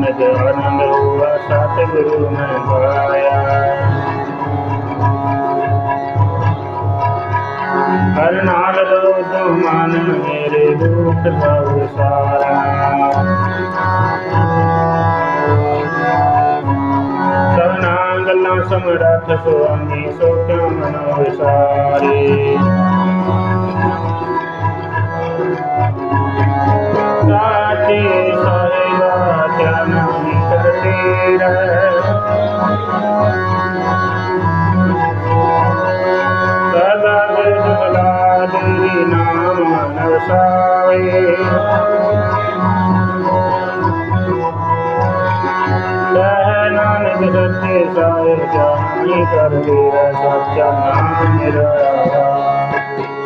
ज्ञान ज्ञान हुआ सतगुरु में पाया हर नाल लो सम्मान मेरे दुख सब सारा सना गला समरथ स्वामी सो क्या मनो विसारे जन्म कर तेरा सलाद जलाद नाम नसावे सहनान जगते सारे जानी कर तेरा सच्चा नाम मेरा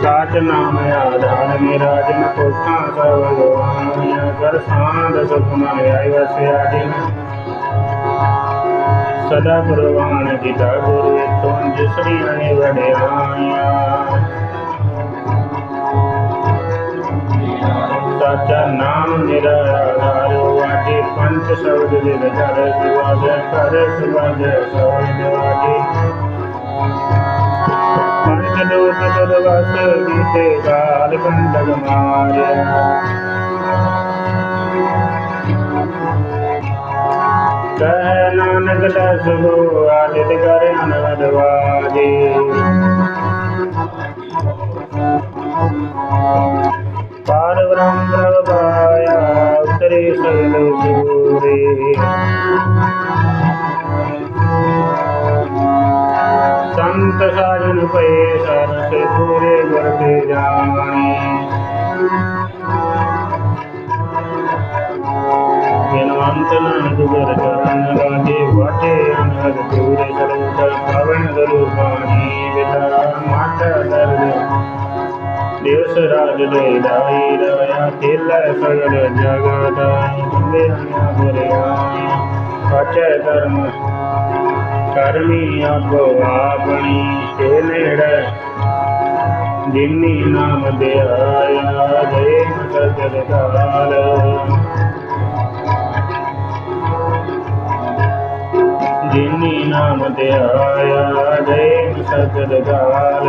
साच नाम आधार मेरा जन पोता सब सर्वपुमाय आयासयादि सदा प्रवाण गीता गुरुवे त्वञ्जश्री अनिवडेराय साचा नाम निराधारो वाटे पंच शब्द विरजर सुवाद कर सुवाद सवाद वाटे पंचलोक दरवास बीते काल कंडक मार्य ਕਹਿ ਨਾਨਕ ਲੈ ਸੁਭੋ, ਆਦਿਤ ਕਰ ਅਨਵਦ ਪਾਰ ਬ੍ਰਹਮ ਪ੍ਰਭ ਪਾਇਆ, ਉਤਰੇ ਸਗਲ ਸੂਰੇ। ਸੰਤ ਸਾਜਨ ਪਏ, ਸਰਸ ਪੂਰੇ ਵਰਤੇ ਜਾਣੀ। ਗੁਰ ਚਰਨ ਲਾਗੇ ਵਾਟੇ ਅਨਹਦ ਪੂਰੇ ਸਰੂਪ ਪਵਨ ਗਰੂ ਪਾਣੀ ਵਿਦਾ ਮਾਤਾ ਦਰਦ ਦਿਵਸ ਰਾਜ ਦੇ ਦਾਈ ਰਾਇਆ ਤੇਲਾ ਸਗਲ ਜਗਤ ਬੰਦੇ ਹਮਿਆ ਬੁਰਿਆਈ ਸਾਚੈ ਧਰਮ ਕਰਮੀ ਆਪੋ ਆਪਣੀ ਤੇ ਨੇੜੇ ਜਿਨੀ ਨਾਮ ਦੇ ਆਇਆ ਦੇ ਸਜਦ ਕਾਲ। राम दयाया जय सजगाल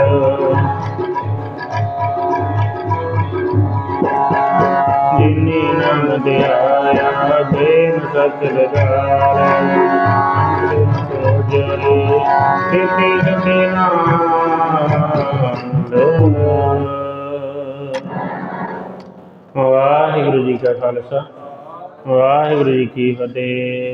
जिनी नाम दयाया जय सजगाल वाहिगुरु जी का खालसा, वाहिगुरु जी की फतेह।